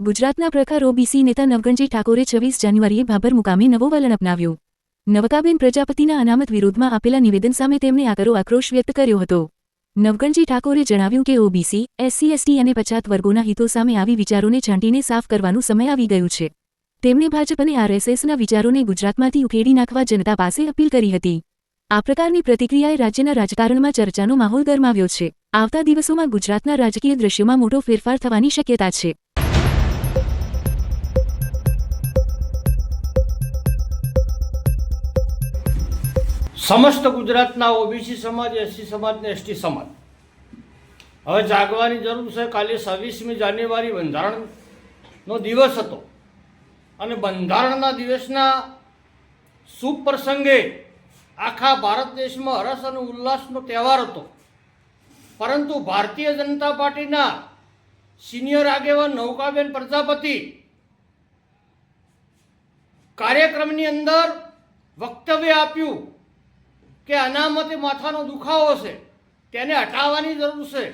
ગુજરાતના પ્રખર ઓબીસી નેતા નવગણજી ઠાકોરે છવ્વીસ જાન્યુઆરીએ ભાભર મુકામે નવો વલણ અપનાવ્યું. નવકાબેન પ્રજાપતિના અનામત વિરોધમાં આપેલા નિવેદન સામે તેમણે આકરો આક્રોશ વ્યક્ત કર્યો હતો. નવગણજી ઠાકોરે જણાવ્યું કે ઓબીસી એસસી એસટી અને પછાત વર્ગોના હિતો સામે આવી વિચારોને છાંટીને સાફ કરવાનું સમય આવી ગયું છે. તેમણે ભાજપ અને આરએસએસના વિચારોને ગુજરાતમાંથી ઉખેડી નાખવા જનતા પાસે અપીલ કરી હતી. આ પ્રકારની પ્રતિક્રિયાએ રાજ્યના રાજકારણમાં ચર્ચાનો માહોલ ગરમાવ્યો છે. આવતા દિવસોમાં ગુજરાતના રાજકીય દ્રશ્યોમાં મોટો ફેરફાર થવાની શક્યતા છે. સમસ્ત ગુજરાતના ઓબીસી સમાજ, એસસી સમાજ ને એસટી સમાજ. હવે જાગવાની જરૂર છે. કાલે છવ્વીસમી જાન્યુઆરી બંધારણનો દિવસ હતો. અને બંધારણના દિવસના શુભ પ્રસંગે આખા ભારત દેશમાં હરસ અને ઉલ્લાસનો તહેવાર હતો. પરંતુ ભારતીય જનતા પાર્ટીના સિનિયર આગેવાન નૌકાબેન પ્રજાપતિ કાર્યક્રમની અંદર વક્તવ્ય આપ્યું. કે અનામતે માથાનો દુખાવો છે, તેને હટાવવાની જરૂર છે.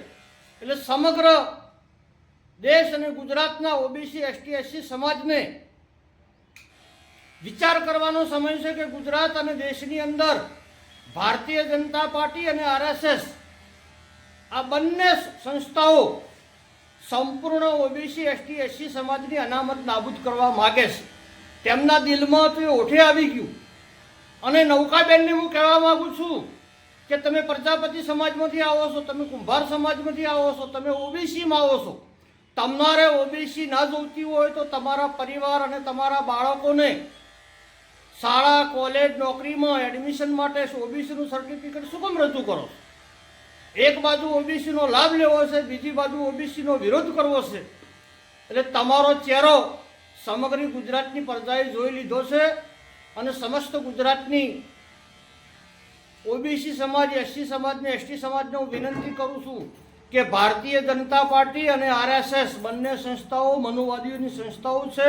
એટલે સમગ્ર દેશ અને ગુજરાતના ઓબીસી, એસટી, એસસી સમાજને વિચાર કરવાનો સમય છે કે ગુજરાત અને દેશની અંદર ભારતીય જનતા પાર્ટી અને આરએસએસ આ બંને સંસ્થાઓ સંપૂર્ણ ઓબીસી, એસટી, એસસી સમાજની અનામત નાબૂદ કરવા માગે છે. તેમના દિલમાં તો એ ઓઠે આવી ગયું. અને નૌકાબેનને હું કહેવા માગું છું કે તમે પ્રજાપતિ સમાજમાંથી આવો છો, તમે કુંભાર સમાજમાંથી આવો છો, તમે ઓબીસીમાં આવો છો. તમારે ઓબીસી ના જોઈતી હોય તો તમારા પરિવાર અને તમારા બાળકોને શાળા, કોલેજ, નોકરીમાં એડમિશન માટે ઓબીસીનું સર્ટિફિકેટ શું કેમ રજૂ કરો એક બાજુ ઓબીસીનો લાભ લેવો છે, બીજી બાજુ ઓબીસીનો વિરોધ કરવો છે. એટલે તમારો ચહેરો સમગ્ર ગુજરાતની પ્રજાએ જોઈ લીધો છે. અને સમસ્ત ગુજરાતની ઓબીસી સમાજ, એસસી સમાજને, એસટી સમાજને હું વિનંતી કરું છું કે ભારતીય જનતા પાર્ટી અને આરએસએસ બંને સંસ્થાઓ મનુવાદીઓની સંસ્થાઓ છે,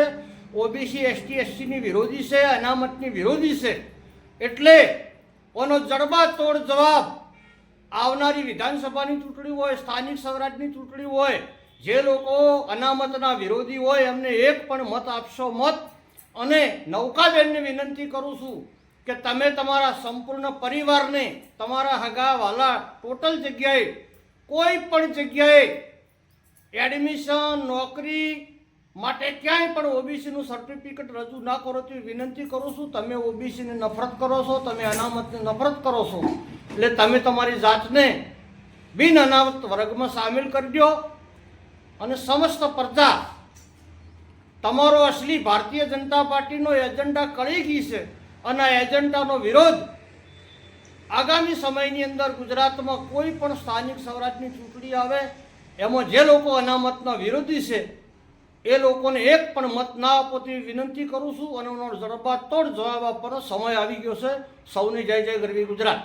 ઓબીસી, એસટી, એસસીની વિરોધી છે, અનામતની વિરોધી છે, એટલે ઓનો જડબાતોડ જવાબ આવનારી વિધાનસભાની ચૂંટણી હોય, સ્થાનિક સ્વરાજની ચૂંટણી હોય, જે લોકો અનામતના વિરોધી હોય, એમને એક પણ મત આપશો મત અને નૌકાબેનને વિનંતી કરું છું કે તમે તમારા સંપૂર્ણ પરિવારને તમારા હગા વાલા ટોટલ જગ્યાએ, કોઈ પણ જગ્યાએ એડમિશન, નોકરી માટે ક્યાંય પણ ઓબીસીનું સર્ટિફિકેટ રજૂ ના કરો તેવી વિનંતી કરું છું. તમે ઓબીસીને નફરત કરો છો, તમે અનામતને નફરત કરો છો. એટલે તમે તમારી જાતને બિન અનામત વર્ગમાં સામેલ કરી દો અને સમસ્ત પ્રજા તમારો અસલી ભારતીય જનતા પાર્ટીનો એજન્ડા કળી ગઈ છે અને આ એજન્ડાનો વિરોધ આગામી સમયની અંદર ગુજરાતમાં કોઈ પણ સ્થાનિક સ્વરાજની ચૂંટણી આવે, એમાં જે લોકો અનામતના વિરોધી છે, એ લોકોને એક પણ મત ના આપો તેવી વિનંતી કરું છું અને એનો જડબાતોડ જવાબ આપવાનો સમય આવી ગયો છે. સૌની જય જય ગરવી ગુજરાત.